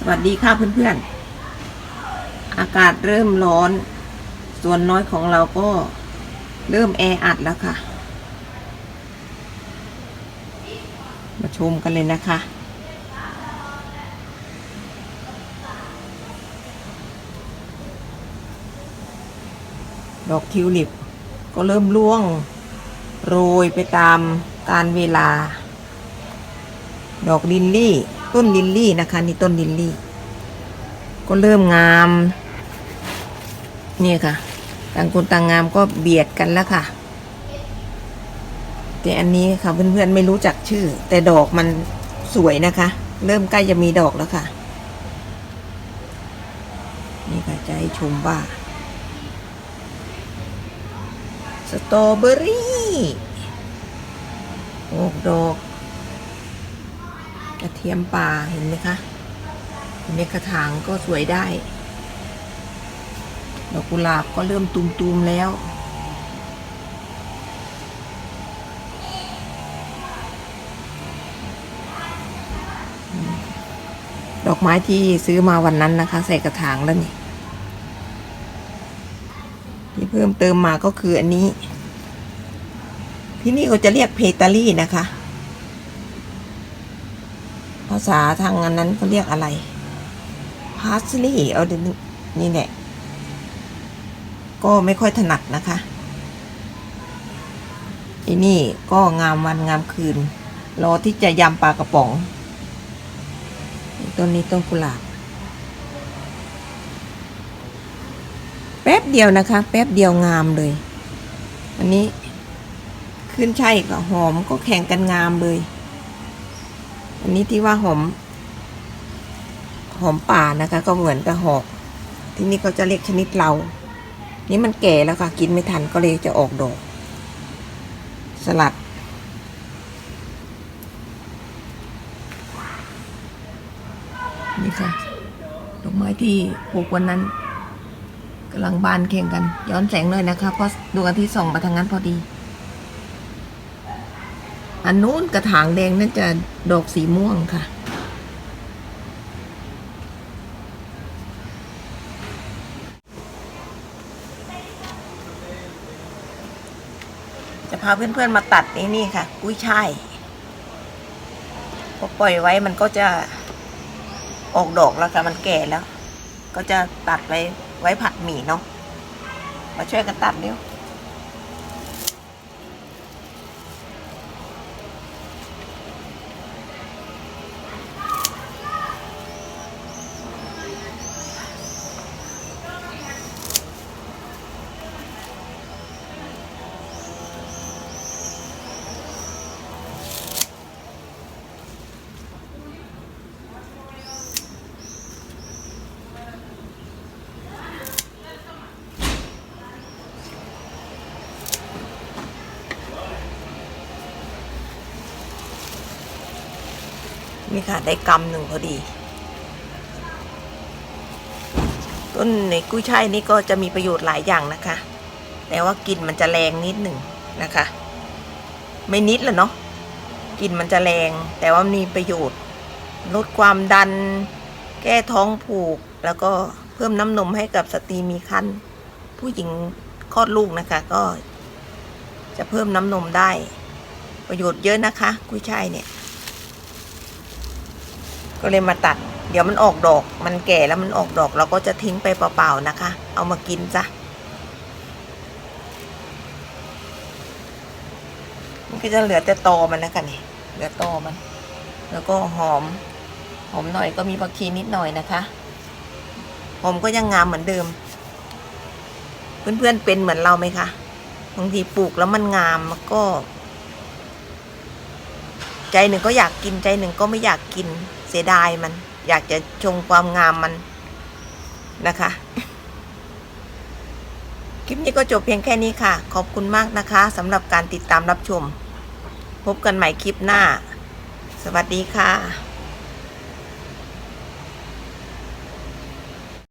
สวัสดีค่ะเพื่อนๆ อากาศเริ่มร้อน ส่วนน้อยของเราก็เริ่มแออัดแล้วค่ะ มาชมกันเลยนะคะ ดอกทิวลิปก็เริ่มร่วงโรยไปตามการเวลา ดอกลินลี่ ต้นลินลี่นะคะ นี่ต้นลินลี่ ก็เริ่มงาม นี่ค่ะ ต่างคนต่างงามก็เบียดกันแล้วค่ะ แต่อันนี้ค่ะเพื่อนๆไม่รู้จักชื่อ แต่ดอกมันสวยนะคะ เริ่มใกล้จะมีดอกแล้วค่ะ นี่ค่ะจะให้ชมว่าสตรอเบอรี่โอ้ดอก กระเทียมป่าเห็นไหมคะอยู่ในกระถางก็สวยได้ดอกกุหลาบก็เริ่มตุมๆแล้วดอกไม้ที่ซื้อมาวันนั้นนะคะ ใส่กระถางแล้วนี่ ที่เพิ่มเติมมาก็คืออันนี้ ที่นี่เขาจะเรียกเพตาลี่นะคะ ภาษาทางอันนั้นเขาเรียกอะไรพาสลีย์เอาดี๋ยวนี่แหละ ก็ไม่ค่อยถนัดนะคะอันนี่ก็งามวันงามคืน รอที่จะยำปลากระป๋องต้นนี้ต้นกุหลาบ แป๊บเดียวนะคะ แป๊บเดียวงามเลยอันนี้ขึ้นช่ายกับหอมก็แข่งกันงามเลย อันนี้ที่ว่าหอม หอมป่านะคะ ก็เหมือนกับหอกที่นี่เขาจะเรียกชนิดเรา นี่มันแก่แล้วค่ะ กินไม่ทันก็เลยจะออกดอก สลัด นี่ค่ะดอกไม้ที่ปลูกวันนั้นกำลังบานแข่งกัน ย้อนแสงหน่อยนะคะ เพราะดวงอาทิตย์ส่องมาทางนั้นพอดี อันนู้นกระถางแดงนั่นจะดอกสีม่วงค่ะ จะพาเพื่อนๆมาตัดนี่นี่ค่ะ กุ้ยช่ายพอปล่อยไว้มันก็จะออกดอกแล้วค่ะมันแก่แล้ว ก็จะตัดไว้ไว้ผัดหมี่เนาะมาช่วยกันตัดเร็ว นี่ค่ะ ได้กำหนึ่งพอดี ต้นในกุ้ยช่ายนี่ก็จะมีประโยชน์หลายอย่างนะคะ แต่ว่ากลิ่นมันจะแรงนิดหนึ่งนะคะ ไม่นิดละเนาะกลิ่นมันจะแรง แต่ว่ามีประโยชน์ ลดความดัน แก้ท้องผูก แล้วก็เพิ่มน้ำนมให้กับสตรีมีครรภ์ผู้หญิงคลอดลูกนะคะ ก็จะเพิ่มน้ำนมได้ ประโยชน์เยอะนะคะ กุ้ยช่ายเนี่ย ก็เลยมาตัด เดี๋ยวมันออกดอก มันแก่แล้วมันออกดอก เราก็จะทิ้งไปเปล่าๆนะคะ เอามากินจ้ะมันก็จะเหลือแต่ตอมันนะคะนี่เหลือตอมัน แล้วก็หอม หอมหน่อยก็มีผักชีนิดหน่อยนะคะหอมก็ยังงามเหมือนเดิม เพื่อนๆเป็นเหมือนเราไหมคะบางทีปลูกแล้วมันงามมันก็ ใจหนึ่งก็อยากกินใจหนึ่งก็ไม่อยากกิน เสียดายมัน อยากจะชงความงามมันนะคะ คลิปนี้ก็จบเพียงแค่นี้ค่ะ ขอบคุณมากนะคะสำหรับการติดตามรับชม พบกันใหม่คลิปหน้า สวัสดีค่ะ